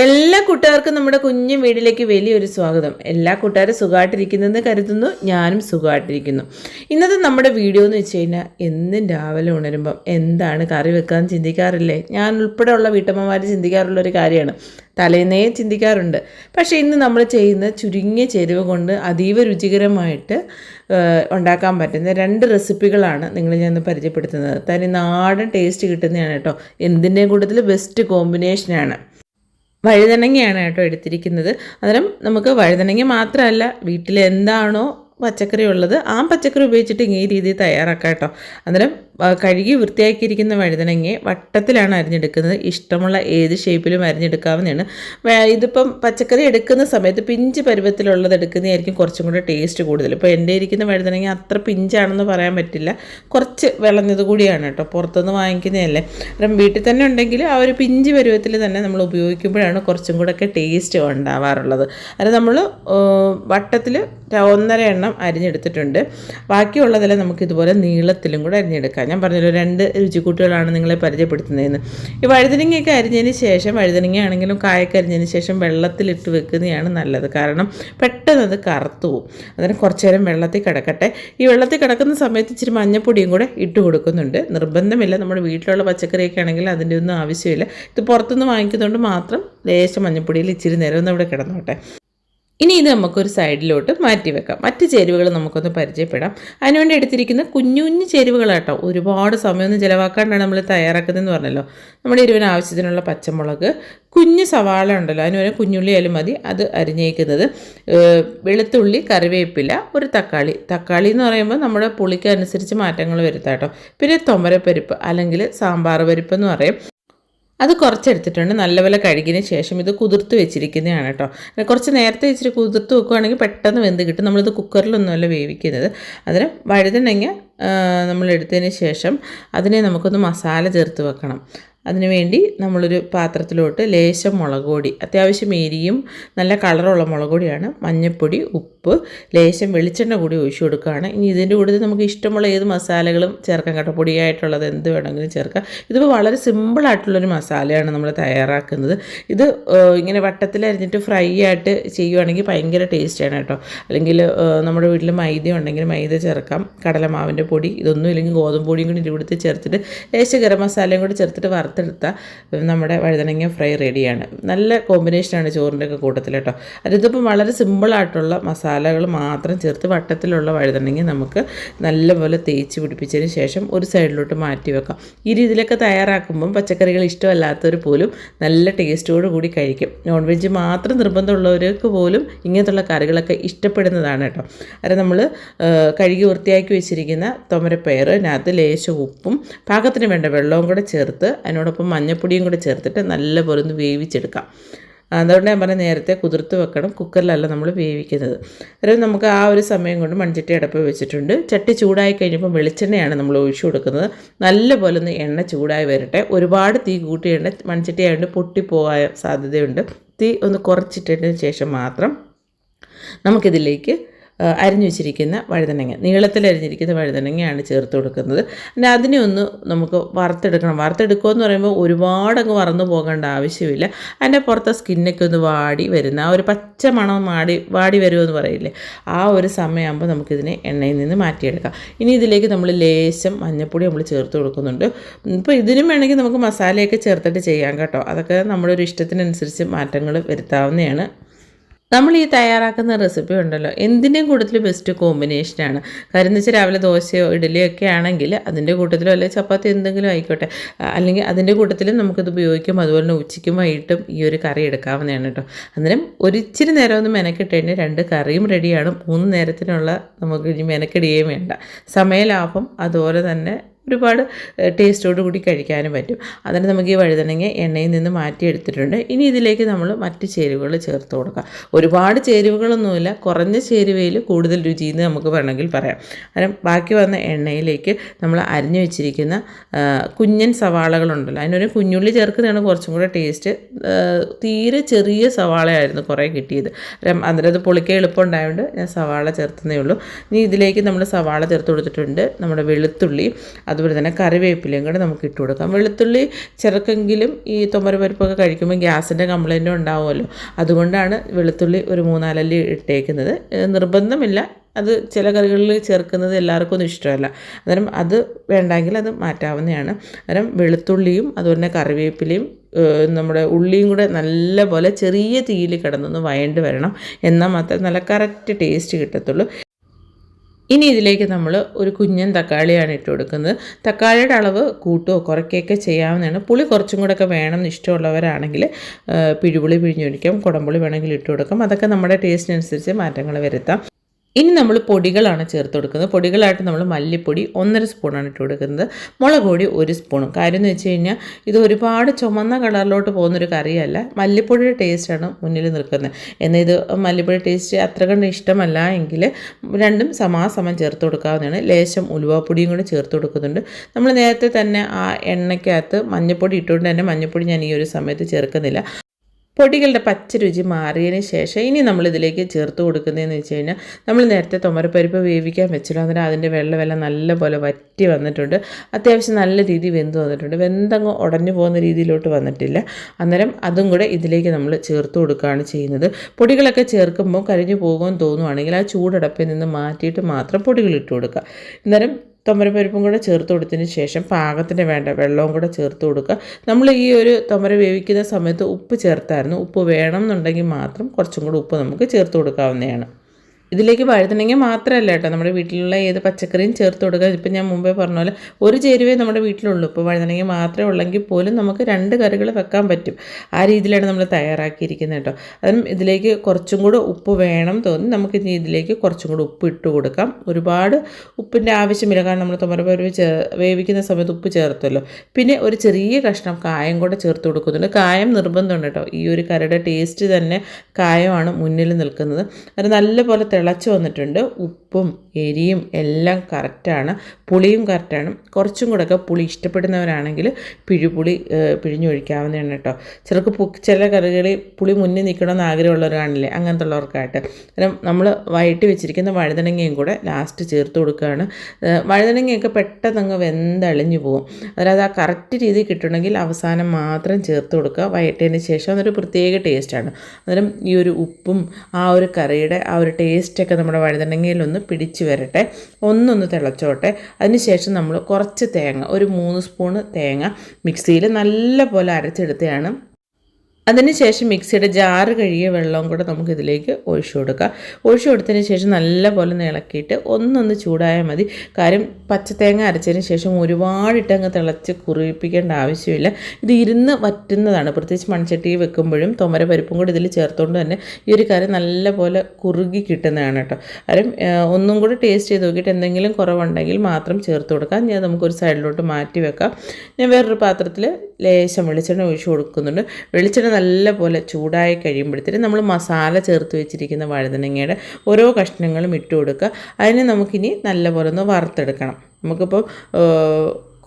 എല്ലാ കൂട്ടുകാർക്കും നമ്മുടെ കുഞ്ഞു വീടിലേക്ക് വലിയൊരു സ്വാഗതം. എല്ലാ കൂട്ടുകാരും സുഖമായിട്ടിരിക്കുന്നെന്ന് കരുതുന്നു ഞാനും സുഖമായിട്ടിരിക്കുന്നു. ഇന്നത്തെ നമ്മുടെ വീഡിയോ എന്ന് വെച്ച് കഴിഞ്ഞാൽ എന്നും രാവിലെ ഉണരുമ്പം എന്താണ് കറി വെക്കാൻ ചിന്തിക്കാറില്ലേ? ഞാൻ ഉൾപ്പെടെയുള്ള വീട്ടമ്മമാർ ചിന്തിക്കാറുള്ള ഒരു കാര്യമാണ്. തലേന്നേ ചിന്തിക്കാറുണ്ട്. പക്ഷേ ഇന്ന് നമ്മൾ ചെയ്യുന്ന ചുരുങ്ങിയ ചേരുവ കൊണ്ട് അതീവ രുചികരമായിട്ട് ഉണ്ടാക്കാൻ പറ്റുന്ന രണ്ട് റെസിപ്പികളാണ് നിങ്ങൾ ഞാൻ പരിചയപ്പെടുത്തുന്നത്. തനി നാടൻ ടേസ്റ്റ് കിട്ടുന്നതാണ് കേട്ടോ. എന്തിന്റെയും കൂട്ടത്തിൽ ബെസ്റ്റ് കോമ്പിനേഷനാണ്. വഴുതനങ്ങയാണ് കേട്ടോ എടുത്തിരിക്കുന്നത്. അന്നേരം നമുക്ക് വഴുതനങ്ങ മാത്രമല്ല വീട്ടിൽ എന്താണോ പച്ചക്കറി ഉള്ളത് ആ പച്ചക്കറി ഉപയോഗിച്ചിട്ട് ഈ രീതിയിൽ തയ്യാറാക്കാം കേട്ടോ. അന്നേരം കഴുകി വൃത്തിയാക്കിയിരിക്കുന്ന വഴുതനങ്ങയെ വട്ടത്തിലാണ് അരിഞ്ഞെടുക്കുന്നത്. ഇഷ്ടമുള്ള ഏത് ഷേപ്പിലും അരിഞ്ഞെടുക്കാവുന്നതാണ്. ഇതിപ്പം പച്ചക്കറി എടുക്കുന്ന സമയത്ത് പിഞ്ച് പരുവത്തിലുള്ളത് എടുക്കുന്നതായിരിക്കും കുറച്ചും കൂടെ ടേസ്റ്റ് കൂടുതൽ. ഇപ്പോൾ എന്റെ ഇരിക്കുന്ന വഴുതനങ്ങ അത്ര പിഞ്ചാണെന്ന് പറയാൻ പറ്റില്ല. കുറച്ച് വിളഞ്ഞത് കൂടിയാണ് കേട്ടോ. പുറത്തുനിന്ന് വാങ്ങിക്കുന്നതല്ലേ. അപ്പം വീട്ടിൽ തന്നെ ഉണ്ടെങ്കിൽ ആ ഒരു പിഞ്ച് പരുവത്തിൽ തന്നെ നമ്മൾ ഉപയോഗിക്കുമ്പോഴാണ് കുറച്ചും കൂടെ ഒക്കെ ടേസ്റ്റ് ഉണ്ടാവാറുള്ളത്. അത് നമ്മൾ വട്ടത്തിൽ ഒന്നര എണ്ണം അരിഞ്ഞെടുത്തിട്ടുണ്ട്. ബാക്കിയുള്ളതെല്ലാം നമുക്ക് ഇതുപോലെ നീളത്തിലും കൂടെ അരിഞ്ഞെടുക്കാം ഞാൻ പറഞ്ഞല്ലോ രണ്ട് രുചിക്കൂട്ടുകളാണ് നിങ്ങളെ പരിചയപ്പെടുത്തുന്നതെന്ന്. ഈ വഴുതനങ്ങയൊക്കെ അരിഞ്ഞതിന് ശേഷം വഴുതനങ്ങ ആണെങ്കിലും കായൊക്കെ അരിഞ്ഞതിന് ശേഷം വെള്ളത്തിലിട്ട് വെക്കുന്നതാണ് നല്ലത്. കാരണം പെട്ടെന്ന് അത് കറുത്തു പോകും അതിന് കുറച്ച് നേരം വെള്ളത്തിൽ കിടക്കട്ടെ. ഈ വെള്ളത്തിൽ കിടക്കുന്ന സമയത്ത് ഇച്ചിരി മഞ്ഞപ്പൊടിയും കൂടെ ഇട്ട് കൊടുക്കുന്നുണ്ട്. നിർബന്ധമില്ല. നമ്മുടെ വീട്ടിലുള്ള പച്ചക്കറിയൊക്കെ ആണെങ്കിൽ അതിന്റെ ഒന്നും ആവശ്യമില്ല. ഇത് പുറത്തുനിന്ന് വാങ്ങിക്കുന്നതുകൊണ്ട് മാത്രം ലേശം മഞ്ഞപ്പൊടിയിൽ ഇച്ചിരി നേരം ഒന്ന് അവിടെ കിടന്നോട്ടെ. ഇനി ഇത് നമുക്കൊരു സൈഡിലോട്ട് മാറ്റി വെക്കാം. മറ്റ് ചേരുവകൾ നമുക്കൊന്ന് പരിചയപ്പെടാം. അതിനുവേണ്ടി എടുത്തിരിക്കുന്ന കുഞ്ഞു കുഞ്ഞു ചേരുവകളാട്ടോ. ഒരുപാട് സമയമൊന്നും ചിലവാക്കാണ്ടാണ് നമ്മൾ തയ്യാറാക്കുന്നതെന്ന് പറഞ്ഞല്ലോ. നമ്മുടെ എരിവിന് ആവശ്യത്തിനുള്ള പച്ചമുളക് കുഞ്ഞു സവാള ഉണ്ടല്ലോ. അതിന് ഒരു കുഞ്ഞുള്ളി ആയാലും മതി. അത് അരിഞ്ഞേക്കുന്നത്. വെളുത്തുള്ളി കറിവേപ്പില ഒരു തക്കാളി. തക്കാളി എന്ന് പറയുമ്പോൾ നമ്മുടെ പുളിക്കനുസരിച്ച് മാറ്റങ്ങൾ വരുത്താം കേട്ടോ പിന്നെ തൊമരപ്പരിപ്പ് അല്ലെങ്കിൽ സാമ്പാർ പരിപ്പ് എന്ന് പറയും. അത് കുറച്ചെടുത്തിട്ടുണ്ട്. നല്ലപോലെ കഴുകിയതിന് ശേഷം ഇത് കുതിർത്ത് വെച്ചിരിക്കുന്നതാണ് കേട്ടോ കുറച്ച് നേരത്തെ ഇച്ചിരി കുതിർത്ത് വെക്കുകയാണെങ്കിൽ പെട്ടെന്ന് വെന്ത് കിട്ടും. നമ്മളിത് കുക്കറിലൊന്നുമല്ല വേവിക്കുന്നത്. അതിന് വഴുതനങ്ങ നമ്മളെടുത്തതിന് ശേഷം അതിനെ നമുക്കൊന്ന് മസാല ചേർത്ത് വെക്കണം. അതിനുവേണ്ടി നമ്മളൊരു പാത്രത്തിലോട്ട് ലേശം മുളക് പൊടി അത്യാവശ്യം എരിയും നല്ല കളറുള്ള മുളക് പൊടിയാണ് മഞ്ഞൾപ്പൊടി ഉപ്പ് ലേശം വെളിച്ചെണ്ണ കൂടി ഒഴിച്ചു കൊടുക്കുകയാണ്. ഇനി ഇതിന്റെ കൂടെ നമുക്ക് ഇഷ്ടമുള്ള ഏത് മസാലകളും ചേർക്കാം കേട്ടോ. പൊടിയായിട്ടുള്ളത് എന്ത് വേണമെങ്കിലും ചേർക്കാം. ഇതിപ്പോൾ വളരെ സിമ്പിളായിട്ടുള്ളൊരു മസാലയാണ് നമ്മൾ തയ്യാറാക്കുന്നത്. ഇത് ഇങ്ങനെ വട്ടത്തിൽ അരിഞ്ഞിട്ട് ഫ്രൈ ആയിട്ട് ചെയ്യുവാണെങ്കിൽ ഭയങ്കര ടേസ്റ്റാണ് കേട്ടോ. അല്ലെങ്കിൽ നമ്മുടെ വീട്ടിൽ മൈദ ഉണ്ടെങ്കിൽ മൈദ ചേർക്കാം. കടലമാവിന്റെ പൊടി ഇതൊന്നും ഇല്ലെങ്കിൽ ഗോതമ്പ് പൊടിയും കൂടി ഇവിടുത്തെ ചേർത്തിട്ട് ലേശം ഗരം മസാലയും കൂടി ചേർത്തിട്ട് വറുത്തെടുത്താൽ നമ്മുടെ വഴുതനങ്ങ ഫ്രൈ റെഡിയാണ്. നല്ല കോമ്പിനേഷനാണ് ചോറിന്റെ ഒക്കെ കൂട്ടത്തിൽ കേട്ടോ. അതിപ്പം വളരെ സിമ്പിളായിട്ടുള്ള മസാലകൾ മാത്രം ചേർത്ത് വട്ടത്തിലുള്ള വഴുതനങ്ങ നമുക്ക് നല്ലപോലെ തേച്ച് പിടിപ്പിച്ചതിന് ശേഷം ഒരു സൈഡിലോട്ട് മാറ്റി വെക്കാം. ഈ രീതിയിലൊക്കെ തയ്യാറാക്കുമ്പം പച്ചക്കറികൾ ഇഷ്ടമല്ലാത്തവർ പോലും നല്ല ടേസ്റ്റോട് കൂടി കഴിക്കും. നോൺ വെജ് മാത്രം നിർബന്ധമുള്ളവർക്ക് പോലും ഇങ്ങനത്തുള്ള കറികളൊക്കെ ഇഷ്ടപ്പെടുന്നതാണ് കേട്ടോ. അത് നമ്മൾ കഴുകി വൃത്തിയാക്കി വെച്ചിരിക്കുന്ന തൊമരപ്പയർ അതിനകത്ത് ലേശം ഉപ്പും പാകത്തിന് വേണ്ട വെള്ളവും കൂടെ ചേർത്ത് അതിനോടൊപ്പം മഞ്ഞപ്പൊടിയും കൂടെ ചേർത്തിട്ട് നല്ലപോലെ ഒന്ന് വേവിച്ചെടുക്കാം. അതുകൊണ്ട് ഞാൻ പറഞ്ഞ നേരത്തെ കുതിർത്ത് വെക്കണം. കുക്കറിലല്ല നമ്മൾ വേവിക്കുന്നത്. അതായത് നമുക്ക് ആ ഒരു സമയം കൊണ്ട് മൺചട്ടി അടപ്പ് വെച്ചിട്ടുണ്ട്. ചട്ടി ചൂടായി കഴിഞ്ഞപ്പോൾ വെളിച്ചെണ്ണയാണ് നമ്മൾ ഒഴിച്ചു കൊടുക്കുന്നത്. നല്ലപോലെ ഒന്ന് എണ്ണ ചൂടായി വരട്ടെ. ഒരുപാട് തീ കൂട്ടി എണ്ണ മൺചട്ടി ആയതുകൊണ്ട് പൊട്ടിപ്പോകാൻ സാധ്യതയുണ്ട്. തീ ഒന്ന് കുറച്ചിട്ടതിന് ശേഷം മാത്രം നമുക്കിതിലേക്ക് അരിഞ്ഞു വെച്ചിരിക്കുന്ന വഴുതനങ്ങ നീളത്തിൽ അരിഞ്ഞിരിക്കുന്ന വഴുതനങ്ങയാണ് ചേർത്ത് കൊടുക്കുന്നത്. പിന്നെ അതിനെ ഒന്ന് നമുക്ക് വറുത്തെടുക്കണം. വറുത്തെടുക്കുക എന്ന് പറയുമ്പോൾ ഒരുപാടങ്ങ് വറന്നു പോകേണ്ട ആവശ്യമില്ല. അതിന്റെ പുറത്തെ സ്കിന്നൊക്കെ ഒന്ന് വാടി വരുന്ന ആ ഒരു പച്ച മണം മാടി വാടി വരുമെന്ന് പറയില്ലേ? ആ ഒരു സമയമാകുമ്പോൾ നമുക്കിതിനെ എണ്ണയിൽ നിന്ന് മാറ്റിയെടുക്കാം. ഇനി ഇതിലേക്ക് നമ്മൾ ലേശം മഞ്ഞപ്പൊടി നമ്മൾ ചേർത്ത് കൊടുക്കുന്നുണ്ട്. ഇപ്പോൾ ഇതിനും വേണമെങ്കിൽ നമുക്ക് മസാലയൊക്കെ ചേർത്തിട്ട് ചെയ്യാം കേട്ടോ. അതൊക്കെ നമ്മുടെ ഒരു ഇഷ്ടത്തിനനുസരിച്ച് മാറ്റങ്ങൾ വരുത്താവുന്നതാണ്. നമ്മൾ ഈ തയ്യാറാക്കുന്ന റെസിപ്പി ഉണ്ടല്ലോ. എന്തിന്റെയും കൂടുതൽ ബെസ്റ്റ് കോമ്പിനേഷനാണ് കാര്യം വെച്ചാൽ രാവിലെ ദോശയോ ഇഡലിയോ ഒക്കെ ആണെങ്കിൽ അതിന്റെ കൂട്ടത്തിലോ അല്ലെങ്കിൽ ചപ്പാത്തി എന്തെങ്കിലും ആയിക്കോട്ടെ. അല്ലെങ്കിൽ അതിന്റെ കൂട്ടത്തിലും നമുക്കിത് ഉപയോഗിക്കും. അതുപോലെ തന്നെ ഉച്ചയ്ക്കും വൈകിട്ടും ഈ ഒരു കറി എടുക്കാവുന്നതാണ് കേട്ടോ. അന്നേരം ഒരിച്ചിരി നേരം ഒന്ന് മെനക്കെട്ട് കഴിഞ്ഞാൽ രണ്ട് കറിയും റെഡിയാണ് മൂന്ന് നേരത്തിനുള്ള നമുക്ക് മെനക്കിടുകയും വേണ്ട. സമയലാഭം അതുപോലെ തന്നെ ഒരുപാട് ടേസ്റ്റോട് കൂടി കഴിക്കാനും പറ്റും. അതിന് നമുക്ക് ഈ വഴുതനങ്ങ എണ്ണയിൽ നിന്ന് മാറ്റിയെടുത്തിട്ടുണ്ട്. ഇനി ഇതിലേക്ക് നമ്മൾ മറ്റ് ചേരുവകൾ ചേർത്ത് കൊടുക്കുക ഒരുപാട് ചേരുവകളൊന്നുമില്ല. കുറഞ്ഞ ചേരുവയിൽ കൂടുതൽ രുചി എന്ന് നമുക്ക് വേണമെങ്കിൽ പറയാം. കാരണം ബാക്കി വന്ന എണ്ണയിലേക്ക് നമ്മൾ അരിഞ്ഞു വെച്ചിരിക്കുന്ന കുഞ്ഞൻ സവാളകളുണ്ടല്ലോ. അതിനൊരു കുഞ്ഞുള്ളി ചേർക്കുന്നതാണ് കുറച്ചും കൂടെ ടേസ്റ്റ്. തീരെ ചെറിയ സവാളയായിരുന്നു കുറേ കിട്ടിയത്. അന്നേരം അത് പൊളിക്കാൻ എളുപ്പം ഉണ്ടായതുകൊണ്ട് ഞാൻ സവാള ചേർത്തുന്നേ ഉള്ളൂ. ഇനി ഇതിലേക്ക് നമ്മൾ സവാള ചേർത്ത് കൊടുത്തിട്ടുണ്ട്. നമ്മുടെ വെളുത്തുള്ളി അത് അതുപോലെ തന്നെ കറിവേപ്പിലയും കൂടെ നമുക്ക് ഇട്ട് കൊടുക്കാം. വെളുത്തുള്ളി ചെറുക്കെങ്കിലും ഈ തുമരപ്പരിപ്പൊക്കെ കഴിക്കുമ്പോൾ ഗ്യാസിന്റെ കംപ്ലൈന്റും ഉണ്ടാവുമല്ലോ. അതുകൊണ്ടാണ് വെളുത്തുള്ളി ഒരു മൂന്നാലല്ലി ഇട്ടേക്കുന്നത്. നിർബന്ധമില്ല. അത് ചില കറികളിൽ ചേർക്കുന്നത് എല്ലാവർക്കും ഒന്നും ഇഷ്ടമല്ല. അന്നേരം അത് വേണ്ടെങ്കിൽ അത് മാറ്റാവുന്നതാണ്. അന്നേരം വെളുത്തുള്ളിയും അതുപോലെ തന്നെ കറിവേപ്പിലയും നമ്മുടെ ഉള്ളിയും കൂടെ നല്ലപോലെ ചെറിയ തീയിൽ കിടന്നൊന്ന് വയണ്ട് വരണം. എന്നാൽ മാത്രമേ നല്ല കറക്റ്റ് ടേസ്റ്റ് കിട്ടത്തുള്ളൂ. ഇനി ഇതിലേക്ക് നമ്മൾ ഒരു കുഞ്ഞൻ തക്കാളിയാണ് ഇട്ട് കൊടുക്കുന്നത്. തക്കാളിയുടെ അളവ് കൂട്ടുകയോ കുറയ്ക്കുകയൊക്കെ ചെയ്യാവുന്നതാണ്. പുളി കുറച്ചും കൂടെ ഒക്കെ വേണം ഇഷ്ടമുള്ളവരാണെങ്കിൽ പിഴുപുളി പിഴിഞ്ഞൊഴിക്കാം കുടംപുളി വേണമെങ്കിൽ ഇട്ട് കൊടുക്കാം. അതൊക്കെ നമ്മുടെ ടേസ്റ്റിനനുസരിച്ച് മാറ്റങ്ങൾ വരുത്താം. ഇനി നമ്മൾ പൊടികളാണ് ചേർത്ത് കൊടുക്കുന്നത്. പൊടികളായിട്ട് നമ്മൾ മല്ലിപ്പൊടി ഒന്നര സ്പൂണാണ് ഇട്ട് കൊടുക്കുന്നത്. മുളക് പൊടി ഒരു സ്പൂണും. കാര്യം എന്ന് വെച്ച് കഴിഞ്ഞാൽ ഇത് ഒരുപാട് ചുമന്ന കളറിലോട്ട് പോകുന്നൊരു കറിയല്ല. മല്ലിപ്പൊടിയുടെ ടേസ്റ്റാണ് മുന്നിൽ നിൽക്കുന്നത്. എന്നാൽ ഇത് മല്ലിപ്പൊടി ടേസ്റ്റ് അത്ര കണ്ട് ഇഷ്ടമല്ല എങ്കിൽ രണ്ടും സമാസമം ചേർത്ത് കൊടുക്കാവുന്നതാണ്. ലേശം ഉലുവാപ്പൊടിയും കൂടി ചേർത്ത് കൊടുക്കുന്നുണ്ട്. നമ്മൾ നേരത്തെ തന്നെ ആ എണ്ണയ്ക്കകത്ത് മഞ്ഞൾപ്പൊടി ഇട്ടുകൊണ്ട് തന്നെ മഞ്ഞൾപ്പൊടി ഞാൻ ഈ ഒരു സമയത്ത് ചേർക്കുന്നില്ല. പൊടികളുടെ പച്ച രുചി മാറിയതിന് ശേഷം ഇനി നമ്മൾ ഇതിലേക്ക് ചേർത്ത് കൊടുക്കുന്നതെന്ന് വെച്ച് കഴിഞ്ഞാൽ നമ്മൾ നേരത്തെ തുമരപ്പരിപ്പ് വേവിക്കാൻ വെച്ചിട്ട് അന്നേരം അതിന്റെ വെള്ളമെല്ലാം നല്ലപോലെ വറ്റി വന്നിട്ടുണ്ട്. അത്യാവശ്യം നല്ല രീതിയിൽ വെന്ത് വന്നിട്ടുണ്ട്. വെന്തങ്ങ് ഉടഞ്ഞു പോകുന്ന രീതിയിലോട്ട് വന്നിട്ടില്ല. അന്നേരം അതും കൂടെ ഇതിലേക്ക് നമ്മൾ ചേർത്ത് കൊടുക്കുകയാണ് ചെയ്യുന്നത്. പൊടികളൊക്കെ ചേർക്കുമ്പോൾ കരിഞ്ഞു പോകുമെന്ന് തോന്നുവാണെങ്കിൽ ആ ചൂടടപ്പിൽ നിന്ന് മാറ്റിയിട്ട് മാത്രം പൊടികൾ ഇട്ട് കൊടുക്കുക. അന്നേരം തൊമരപ്പരിപ്പും കൂടെ ചേർത്ത് കൊടുത്തതിന് ശേഷം പാകത്തിന് വേണ്ട വെള്ളവും കൂടെ ചേർത്ത് കൊടുക്കുക. നമ്മൾ ഈ ഒരു തൊമര വേവിക്കുന്ന സമയത്ത് ഉപ്പ് ചേർത്തായിരുന്നു. ഉപ്പ് വേണം എന്നുണ്ടെങ്കിൽ മാത്രം കുറച്ചും കൂടി ഉപ്പ് നമുക്ക് ചേർത്ത് കൊടുക്കാവുന്നതാണ്. ഇതിലേക്ക് വഴുതനങ്ങ മാത്രമല്ല കേട്ടോ. നമ്മുടെ വീട്ടിലുള്ള ഏത് പച്ചക്കറിയും ചേർത്ത് കൊടുക്കുക. ഇപ്പം ഞാൻ മുമ്പേ പറഞ്ഞ പോലെ ഒരു ചേരുവേ നമ്മുടെ വീട്ടിലുള്ളൂ. ഇപ്പോൾ വഴുതനങ്ങ മാത്രമേ ഉള്ളെങ്കിൽ പോലും നമുക്ക് രണ്ട് കറികൾ വെക്കാൻ പറ്റും. ആ രീതിയിലാണ് നമ്മൾ തയ്യാറാക്കിയിരിക്കുന്നത് കേട്ടോ. അതും ഇതിലേക്ക് കുറച്ചും കൂടെ ഉപ്പ് വേണം തോന്നി നമുക്ക് ഇനി ഇതിലേക്ക് കുറച്ചും കൂടെ ഉപ്പ് ഇട്ട് കൊടുക്കാം. ഒരുപാട് ഉപ്പിന്റെ ആവശ്യമില്ല. കാരണം നമ്മൾ തുമരപ്പരിവ് ചേ വേവിക്കുന്ന സമയത്ത് ഉപ്പ് ചേർത്തല്ലോ. പിന്നെ ഒരു ചെറിയ കഷ്ണം കായം കൂടെ ചേർത്ത് കൊടുക്കുന്നുണ്ട്. കായം നിർബന്ധമുണ്ട് കേട്ടോ. ഈ ഒരു കറിയുടെ ടേസ്റ്റ് തന്നെ കായമാണ് മുന്നിൽ നിൽക്കുന്നത്. അത് നല്ലപോലെ തിളച്ച് വന്നിട്ടുണ്ട്. ഉപ്പും എരിയും എല്ലാം കറക്റ്റാണ് പുളിയും കറക്റ്റാണ് കുറച്ചും കൂടെയൊക്കെ പുളി ഇഷ്ടപ്പെടുന്നവരാണെങ്കിൽ പിഴുപുളി പിഴിഞ്ഞൊഴിക്കാവുന്നതാണ് കേട്ടോ. ചിലർക്ക് ചില കറികളിൽ പുളി മുന്നിൽ നിൽക്കണമെന്ന് ആഗ്രഹമുള്ളവരാണില്ലേ? അങ്ങനത്തെ ഉള്ളവർക്കായിട്ട് കാരണം നമ്മൾ വയറ്റി വെച്ചിരിക്കുന്ന വഴുതനങ്ങയും കൂടെ ലാസ്റ്റ് ചേർത്ത് കൊടുക്കുകയാണ്. വഴുതനങ്ങയൊക്കെ പെട്ടെന്ന് അങ്ങ് വെന്തളിഞ്ഞു പോകും അതായത് ആ കറക്റ്റ് രീതിയിൽ കിട്ടണമെങ്കിൽ അവസാനം മാത്രം ചേർത്ത് കൊടുക്കുക. വഴറ്റിയതിന് ശേഷം അതൊരു പ്രത്യേക ടേസ്റ്റാണ് അന്നേരം ഈ ഒരു ഉപ്പും ആ ഒരു കറിയുടെ ആ ഒരു ടേസ്റ്റൊക്കെ നമ്മുടെ വഴുതനങ്ങയിലൊന്ന് പിടിച്ച് വരട്ടെ. ഒന്നൊന്ന് തിളച്ചോട്ടെ. അതിനുശേഷം നമ്മൾ കുറച്ച് തേങ്ങ ഒരു മൂന്ന് സ്പൂണ് തേങ്ങ മിക്സിയിൽ നല്ല പോലെ അരച്ചെടുത്തതാണ് അതിനുശേഷം മിക്സിയുടെ ജാറ് കഴുകിയ വെള്ളവും കൂടെ നമുക്ക് ഇതിലേക്ക് ഒഴിച്ചു കൊടുക്കാം. ഒഴിച്ചു കൊടുത്തതിന് ശേഷം നല്ലപോലെ ഇളക്കിയിട്ട് ഒന്നൊന്ന് ചൂടായാൽ മതി. കാര്യം പച്ചത്തേങ്ങ അരച്ചതിന് ശേഷം ഒരുപാടിട്ട് അങ്ങ് തിളച്ച് കുറിപ്പിക്കേണ്ട ആവശ്യമില്ല. ഇത് ഇരുന്ന് വറ്റുന്നതാണ്. പ്രത്യേകിച്ച് മൺചട്ടി വെക്കുമ്പോഴും തൊമര പരിപ്പും കൂടി ഇതിൽ ചേർത്തുകൊണ്ട് തന്നെ ഈ ഒരു കാര്യം നല്ലപോലെ കുറുകി കിട്ടുന്നതാണ് കേട്ടോ. കാര്യം ഒന്നും കൂടി ടേസ്റ്റ് ചെയ്ത് നോക്കിയിട്ട് എന്തെങ്കിലും കുറവുണ്ടെങ്കിൽ മാത്രം ചേർത്ത് കൊടുക്കാം. ഞാൻ നമുക്കൊരു സൈഡിലോട്ട് മാറ്റി വെക്കാം. ഞാൻ വേറൊരു പാത്രത്തിൽ ലേശം വെളിച്ചെണ്ണ ഒഴിച്ചു കൊടുക്കുന്നുണ്ട്. വെളിച്ചെണ്ണ നല്ലപോലെ ചൂടായി കഴിയുമ്പോഴത്തേനും നമ്മൾ മസാല ചേർത്ത് വെച്ചിരിക്കുന്ന വഴുതനങ്ങയുടെ ഓരോ കഷ്ണങ്ങളും ഇട്ട് കൊടുക്കുക. അതിനെ നമുക്കിനി നല്ലപോലെ ഒന്ന് വറുത്തെടുക്കണം. നമുക്കിപ്പോൾ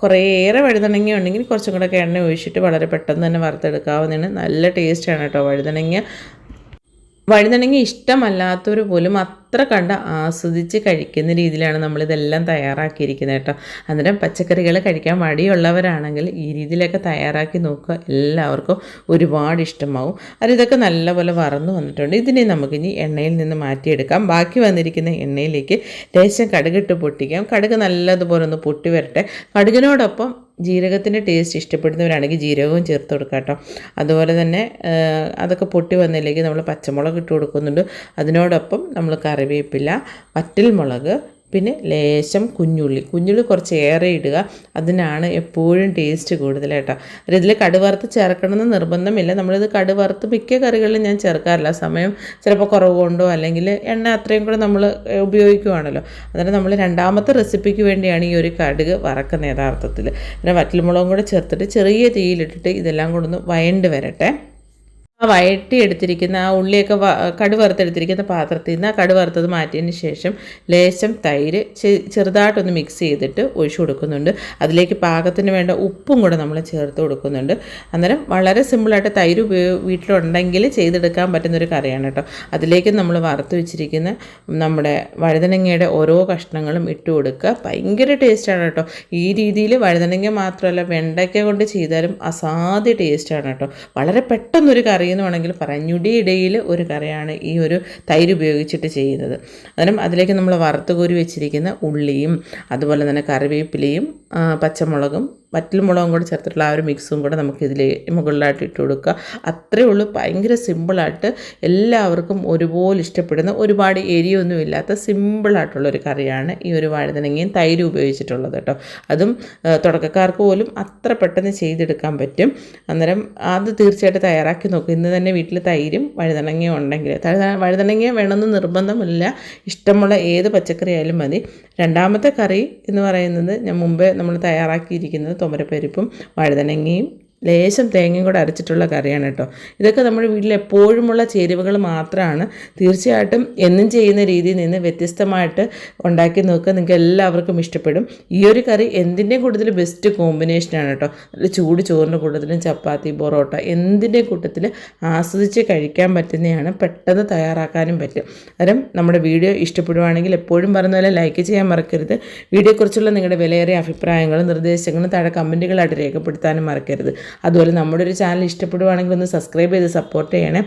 കുറേയേറെ വഴുതനങ്ങ ഉണ്ടെങ്കിൽ കുറച്ചും കൂടെ എണ്ണ ഒഴിച്ചിട്ട് വളരെ പെട്ടെന്ന് തന്നെ വറുത്തെടുക്കാവുന്നതാണ്. നല്ല ടേസ്റ്റാണ് കേട്ടോ വഴുതനങ്ങ. വഴുതനങ്ങ ഇഷ്ടമല്ലാത്തവർ പോലും അത്ര കണ്ട് ആസ്വദിച്ച് കഴിക്കുന്ന രീതിയിലാണ് നമ്മളിതെല്ലാം തയ്യാറാക്കിയിരിക്കുന്നത് കേട്ടോ. അന്നേരം പച്ചക്കറികൾ കഴിക്കാൻ മടിയുള്ളവരാണെങ്കിൽ ഈ രീതിയിലൊക്കെ തയ്യാറാക്കി നോക്കുക. എല്ലാവർക്കും ഒരുപാട് ഇഷ്ടമാവും. അത് ഇതൊക്കെ നല്ലപോലെ വറന്നു വന്നിട്ടുണ്ട്. ഇതിനെ നമുക്കിനി എണ്ണയിൽ നിന്ന് മാറ്റിയെടുക്കാം. ബാക്കി വന്നിരിക്കുന്ന എണ്ണയിലേക്ക് ലേശം കടുകിട്ട് പൊട്ടിക്കാം. കടുക് നല്ലതുപോലെ ഒന്ന് പൊട്ടി വരട്ടെ. കടുകിനോടൊപ്പം ജീരകത്തിന്റെ ടേസ്റ്റ് ഇഷ്ടപ്പെടുന്നവരാണെങ്കിൽ ജീരകവും ചേർത്ത് കൊടുക്കാം കേട്ടോ. അതുപോലെ തന്നെ അതൊക്കെ പൊട്ടി വന്നതിലേക്ക് നമ്മൾ പച്ചമുളക് ഇട്ട് കൊടുക്കുന്നുണ്ട്. അതിനോടൊപ്പം നമ്മൾ കറിവേപ്പില വറ്റൽ മുളക് പിന്നെ ലേശം കുഞ്ഞുള്ളി. കുഞ്ഞുള്ളി കുറച്ച് ഏറെ ഇടുക. അതിനാണ് എപ്പോഴും ടേസ്റ്റ് കൂടുതൽ കേട്ടോ. ഇതിൽ കടുവറുത്ത് ചേർക്കണമെന്ന് നിർബന്ധമില്ല. നമ്മളിത് കടുവറുത്ത് മിക്ക കറികളിലും ഞാൻ ചേർക്കാറില്ല. സമയം ചിലപ്പോൾ കുറവ് കൊണ്ടോ അല്ലെങ്കിൽ എണ്ണ അത്രയും കൂടെ നമ്മൾ ഉപയോഗിക്കുവാണല്ലോ. അന്നേരം നമ്മൾ രണ്ടാമത്തെ റെസിപ്പിക്ക് വേണ്ടിയാണ് ഈ ഒരു കടുക് വറക്കുന്നത് യഥാർത്ഥത്തിൽ പിന്നെ വറ്റൽമുളകും കൂടെ ചേർത്തിട്ട് ചെറിയ തീയിലിട്ടിട്ട് ഇതെല്ലാം കൂടെ ഒന്ന് വയണ്ട് വരട്ടെ. ആ വഴറ്റി എടുത്തിരിക്കുന്ന ആ ഉള്ളിയൊക്കെ കടുവറുത്തെടുത്തിരിക്കുന്ന കടു വറുത്തെടുത്തിരിക്കുന്ന പാത്രത്തിൽ നിന്ന് ആ കടുവറുത്തത് മാറ്റിയതിന് ശേഷം ലേശം തൈര് ചെറുതായിട്ടൊന്ന് മിക്സ് ചെയ്തിട്ട് ഒഴിച്ചു കൊടുക്കുന്നുണ്ട്. അതിലേക്ക് പാകത്തിന് വേണ്ട ഉപ്പും കൂടെ നമ്മൾ ചേർത്ത് കൊടുക്കുന്നുണ്ട്. അന്നേരം വളരെ സിമ്പിളായിട്ട് തൈര് വീട്ടിലുണ്ടെങ്കിൽ ചെയ്തെടുക്കാൻ പറ്റുന്നൊരു കറിയാണ് കേട്ടോ. അതിലേക്ക് നമ്മൾ വറുത്ത് വെച്ചിരിക്കുന്ന നമ്മുടെ വഴുതനങ്ങയുടെ ഓരോ കഷ്ണങ്ങളും ഇട്ട് കൊടുക്കുക. ഭയങ്കര ടേസ്റ്റാണ് കേട്ടോ. ഈ രീതിയിൽ വഴുതനങ്ങ മാത്രമല്ല വെണ്ടയ്ക്ക കൊണ്ട് ചെയ്താലും അസാധ്യ ടേസ്റ്റാണ് കേട്ടോ. വളരെ പെട്ടെന്നൊരു കറി എന്ന് വേണമെങ്കിൽ പറയാം. ഞൊടിയിടയിൽ ഒരു കറിയാണ് ഈ ഒരു തൈര് ഉപയോഗിച്ചിട്ട് ചെയ്യുന്നത്. അന്നേരം അതിലേക്ക് നമ്മൾ വറുത്ത് കോരി വെച്ചിരിക്കുന്ന ഉള്ളിയും അതുപോലെ തന്നെ കറിവേപ്പിലയും പച്ചമുളകും വറ്റൽമുളകും കൂടെ ചേർത്തിട്ടുള്ള ആ ഒരു മിക്സും കൂടെ നമുക്ക് ഇതിൽ മുകളിലായിട്ട് ഇട്ട് കൊടുക്കുക. അത്രയേ ഉള്ളൂ. ഭയങ്കര സിമ്പിളായിട്ട് എല്ലാവർക്കും ഒരുപോലെ ഇഷ്ടപ്പെടുന്ന ഒരുപാട് എരിയൊന്നും ഇല്ലാത്ത സിമ്പിളായിട്ടുള്ള ഒരു കറിയാണ് ഈ ഒരു വാഴതനങ്ങയും തൈര് ഉപയോഗിച്ചിട്ടുള്ളത് കേട്ടോ. അതും തുടക്കക്കാർക്ക് പോലും അത്ര പെട്ടെന്ന് ചെയ്തെടുക്കാൻ പറ്റും. അന്നേരം അത് തീർച്ചയായിട്ടും തയ്യാറാക്കി നോക്കും. ഇന്ന് തന്നെ വീട്ടിൽ തൈരും വഴുതനങ്ങയും ഉണ്ടെങ്കിൽ വഴുതനങ്ങ വേണമെന്ന് നിർബന്ധമില്ല. ഇഷ്ടമുള്ള ഏത് പച്ചക്കറി ആയാലും മതി. രണ്ടാമത്തെ കറി എന്ന് പറയുന്നത് ഞാൻ മുമ്പേ നമ്മൾ തയ്യാറാക്കിയിരിക്കുന്നത് തുമരപ്പരിപ്പും വഴുതനങ്ങയും ലേശം തേങ്ങയും കൂടെ അരച്ചിട്ടുള്ള കറിയാണ് കേട്ടോ. ഇതൊക്കെ നമ്മുടെ വീട്ടിൽ എപ്പോഴുമുള്ള ചേരുവകൾ മാത്രമാണ്. തീർച്ചയായിട്ടും എന്നും ചെയ്യുന്ന രീതിയിൽ നിന്ന് വ്യത്യസ്തമായിട്ട് ഉണ്ടാക്കി നോക്കുക. നിങ്ങൾക്ക് എല്ലാവർക്കും ഇഷ്ടപ്പെടും. ഈ ഒരു കറി എന്തിന്റെ കൂടുതൽ ബെസ്റ്റ് കോമ്പിനേഷനാണ് കേട്ടോ. നല്ല ചൂട് ചോറിന്റെ കൂട്ടത്തിലും ചപ്പാത്തി പൊറോട്ട എന്തിന്റെ കൂട്ടത്തിൽ ആസ്വദിച്ച് കഴിക്കാൻ പറ്റുന്നതാണ്. പെട്ടെന്ന് തയ്യാറാക്കാനും പറ്റും. അന്നേരം നമ്മുടെ വീഡിയോ ഇഷ്ടപ്പെടുവാണെങ്കിൽ എപ്പോഴും പറഞ്ഞ പോലെ ലൈക്ക് ചെയ്യാൻ മറക്കരുത്. വീഡിയോയെക്കുറിച്ചുള്ള നിങ്ങളുടെ വിലയേറിയ അഭിപ്രായങ്ങളും നിർദ്ദേശങ്ങളും താഴെ കമന്റുകളായിട്ട് രേഖപ്പെടുത്താനും മറക്കരുത്. അതുപോലെ നമ്മുടെ ഒരു ചാനൽ ഇഷ്ടപ്പെടുവാണെങ്കിൽ ഒന്ന് സബ്സ്ക്രൈബ് ചെയ്ത് സപ്പോർട്ട് ചെയ്യണേ.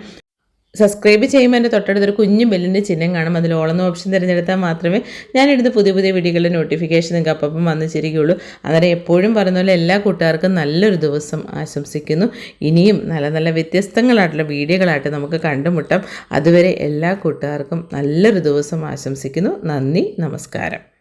സബ്സ്ക്രൈബ് ചെയ്യുമ്പോൾ എന്റെ തൊട്ടടുത്തൊരു കുഞ്ഞു ബെല്ലിന്റെ ചിഹ്നം കാണും. അതിൽ ഓളെന്ന ഓപ്ഷൻ തിരഞ്ഞെടുത്താൽ മാത്രമേ ഞാനിടുന്ന പുതിയ പുതിയ വീഡിയോകളുടെ നോട്ടിഫിക്കേഷൻ നിങ്ങൾക്ക് അപ്പം വന്ന് ചിരിക്കുകയുള്ളൂ. അന്നേരം എപ്പോഴും പറയുന്ന പോലെ എല്ലാ കൂട്ടുകാർക്കും നല്ലൊരു ദിവസം ആശംസിക്കുന്നു. ഇനിയും നല്ല നല്ല വ്യത്യസ്തങ്ങളായിട്ടുള്ള വീഡിയോകളായിട്ട് നമുക്ക് കണ്ടുമുട്ടാം. അതുവരെ എല്ലാ കൂട്ടുകാർക്കും നല്ലൊരു ദിവസം ആശംസിക്കുന്നു. നന്ദി നമസ്കാരം.